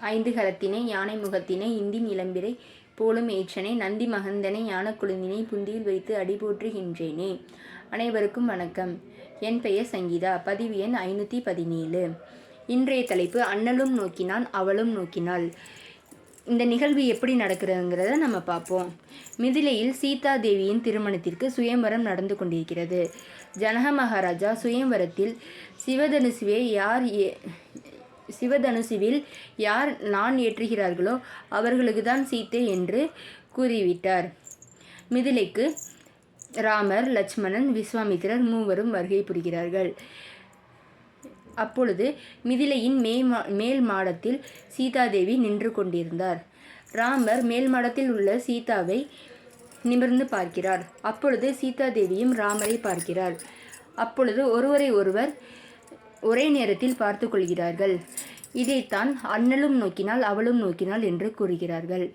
ஐந்து கரத்தினை யானை முகத்தினை இந்தின் இளம்பிறை போலும் ஏற்றனை நந்தி மகந்தனை ஞானக்குழுந்தினை புந்தியில் வைத்து அடிபோற்றுகின்றேனே. அனைவருக்கும் வணக்கம். என் பெயர் சங்கீதா. பதிவு எண் ஐநூற்றி பதினேழு இன்றைய தலைப்பு அண்ணலும் நோக்கினான் அவளும் நோக்கினாள். இந்த நிகழ்வு எப்படி நடக்கிறதுங்கிறத நம்ம பார்ப்போம். மிதிலையில் சீதா தேவியின் திருமணத்திற்கு சுயம்பரம் நடந்து கொண்டிருக்கிறது. ஜனக மகாராஜா சுயம்பரத்தில் சிவதனுசுவை யார் ஏ சிவதனுசுவில் யார் நான் ஏற்றுகிறார்களோ அவர்களுக்கு தான் சீத்தை என்று கூறிவிட்டார். மிதிலைக்கு ராமர் லட்சுமணன் விஸ்வாமித்திரர் மூவரும் வருகை புரிகிறார்கள். அப்பொழுது மிதிலையின் மே மேல் மாடத்தில் சீதாதேவி நின்று கொண்டிருந்தார். ராமர் மேல் மாடத்தில் உள்ள சீதாவை நிமிர்ந்து பார்க்கிறார். அப்பொழுது சீதாதேவியும் ராமரை பார்க்கிறார் அப்பொழுது ஒருவரை ஒருவர் ஒரே நேரத்தில் பார்த்து கொள்கிறார்கள். இதைத்தான் அண்ணலும் நோக்கினால் அவளும் நோக்கினாள் என்று கூறுகிறார்கள்.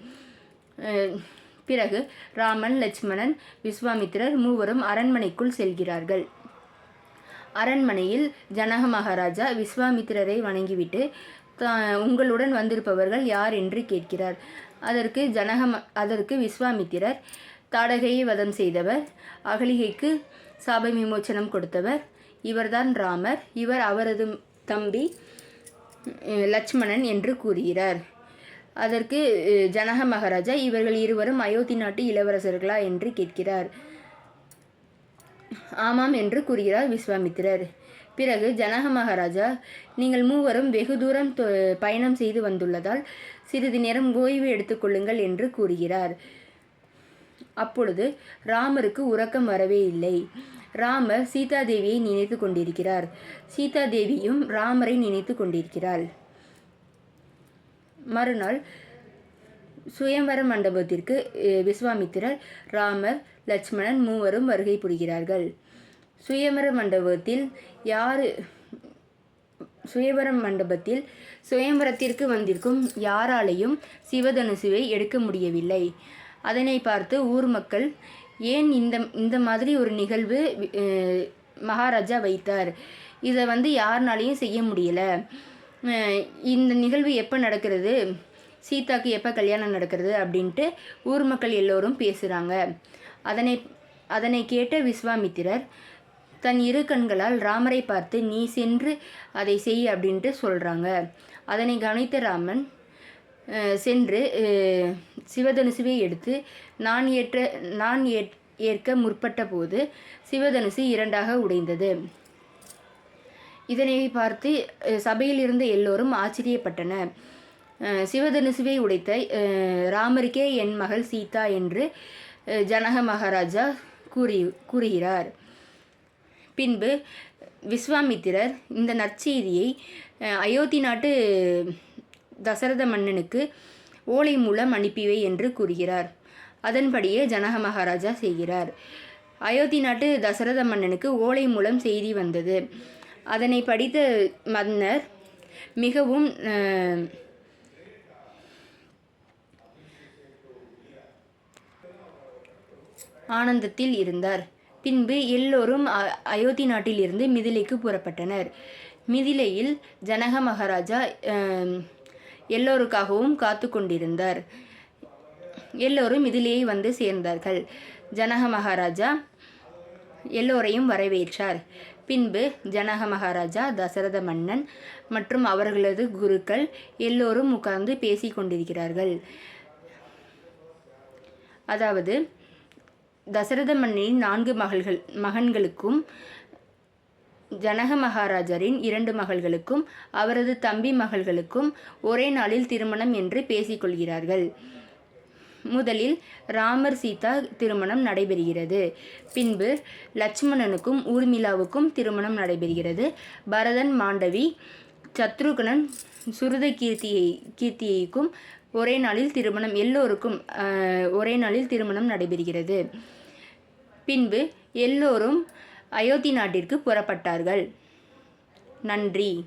பிறகு ராமன் லட்சுமணன் விஸ்வாமித்திரர் மூவரும் அரண்மனைக்குள் செல்கிறார்கள். அரண்மனையில் ஜனக மகாராஜா விஸ்வாமித்திரரை வணங்கிவிட்டு உங்களுடன் வந்திருப்பவர்கள் யார்? என்று கேட்கிறார். அதற்கு ஜனக ம- அதற்கு விஸ்வாமித்திரர் தாடகையை வதம் செய்தவர் அகலிகைக்கு சாப விமோச்சனம் கொடுத்தவர் இவர்தான் ராமர். இவர் அவரது தம்பி லட்சுமணன் என்று கூறுகிறார். அதற்கு ஜனக மகாராஜா இவர்கள் இருவரும் அயோத்தி நாட்டு இளவரசர்களா என்று கேட்கிறார். ஆமாம் என்று கூறுகிறார் விஸ்வாமித்திரர். பிறகு ஜனக மகாராஜா நீங்கள் மூவரும் வெகு தூரம் பயணம் செய்து வந்துள்ளதால் சிறிது நேரம் ஓய்வு எடுத்துக்கொள்ளுங்கள் என்று கூறுகிறார். அப்பொழுது ராமருக்கு உறக்கம் வரவே இல்லை. ராமர் சீதாதேவியை நினைத்து கொண்டிருக்கிறார். சீதாதேவியும் ராமரை நினைத்து கொண்டிருக்கிறாள். மறுநாள் சுயம்பர மண்டபத்திற்கு விஸ்வாமித்திரர் ராமர் லட்சுமணன் மூவரும் வருகை புரிகிறார்கள். சுயம்பர மண்டபத்தில் யாரு சுயவர மண்டபத்தில் சுயம்பரத்திற்கு வந்திருக்கும் யாராலையும் சிவதனுசுவை எடுக்க முடியவில்லை. அதனை பார்த்து ஊர் மக்கள் ஏன் இந்த இந்த மாதிரி ஒரு நிகழ்வு மகாராஜா வைத்தார்? இதை வந்து யாருனாலையும் செய்ய முடியலை. இந்த நிகழ்வு எப்போ நடக்கிறது? சீதாக்கு எப்போ கல்யாணம் நடக்கிறது? அப்படின்ட்டு ஊர் மக்கள் எல்லோரும் பேசுகிறாங்க அதனை அதனை கேட்ட விஸ்வாமித்திரர் தன் இரு கண்களால் ராமரை பார்த்து நீ சென்று அதை செய் அப்படின்ட்டு சொல்கிறாங்க அதனை கவனித்த ராமன் சென்று சிவதனுசுவை எடுத்து நான் ஏற்ற நான் ஏற்- ஏற்க முற்பட்ட போது சிவதனுசு இரண்டாக உடைந்தது. இதனை பார்த்து சபையில் இருந்த எல்லோரும் ஆச்சரியப்பட்டனர் சிவதனுசுவை உடைத்த ராமருக்கே என் மகள் சீதா என்று ஜனக மகாராஜா கூறி கூறுகிறார். பின்பு விஸ்வாமித்திரர் இந்த நற்செய்தியை அயோத்தி நாட்டு தசரத மன்னனுக்கு ஓலை மூலம் அனுப்பிவை என்று கூறுகிறார். அதன்படியே ஜனக மகாராஜா செய்கிறார். அயோத்தி நாட்டு தசரத மன்னனுக்கு ஓலை மூலம் செய்தி வந்தது. அதனை படித்த மன்னர் மிகவும் ஆனந்தத்தில் இருந்தார். பின்பு எல்லோரும் அ- அயோத்தி நாட்டிலிருந்து மிதிலைக்கு புறப்பட்டனர். மிதிலையில் ஜனக மகாராஜா அஹ், எல்லோருக்காகவும் காத்து கொண்டிருந்தார் எல்லோரும் இதிலேயே வந்து சேர்ந்தார்கள். ஜனக மகாராஜா எல்லோரையும் வரவேற்றார். பின்பு ஜனக மகாராஜா தசரத மன்னன் மற்றும் அவர்களது குருக்கள் எல்லோரும் உட்கார்ந்து பேசி கொண்டிருக்கிறார்கள். அதாவது தசரத மன்னனின் நான்கு மகள்கள் மகன்களுக்கும் ஜனக மகாராஜரின் இரண்டு மகள்களுக்கும் அவரது தம்பி மகள்களுக்கும் ஒரே நாளில் திருமணம் என்று பேசிக்கொள்கிறார்கள் முதலில் ராமர் சீதா திருமணம் நடைபெறுகிறது. பின்பு லட்சுமணனுக்கும் ஊர்மிளாவுக்கும் திருமணம் நடைபெறுகிறது. பரதன் மாண்டவி சத்ருகனன் சுருத கீர்த்தியை கீர்த்தியைக்கும் ஒரே நாளில் திருமணம் எல்லோருக்கும் ஒரே நாளில் திருமணம் நடைபெறுகிறது. பின்பு எல்லோரும் அயோத்தி நாட்டிற்கு புறப்பட்டார்கள். நன்றி.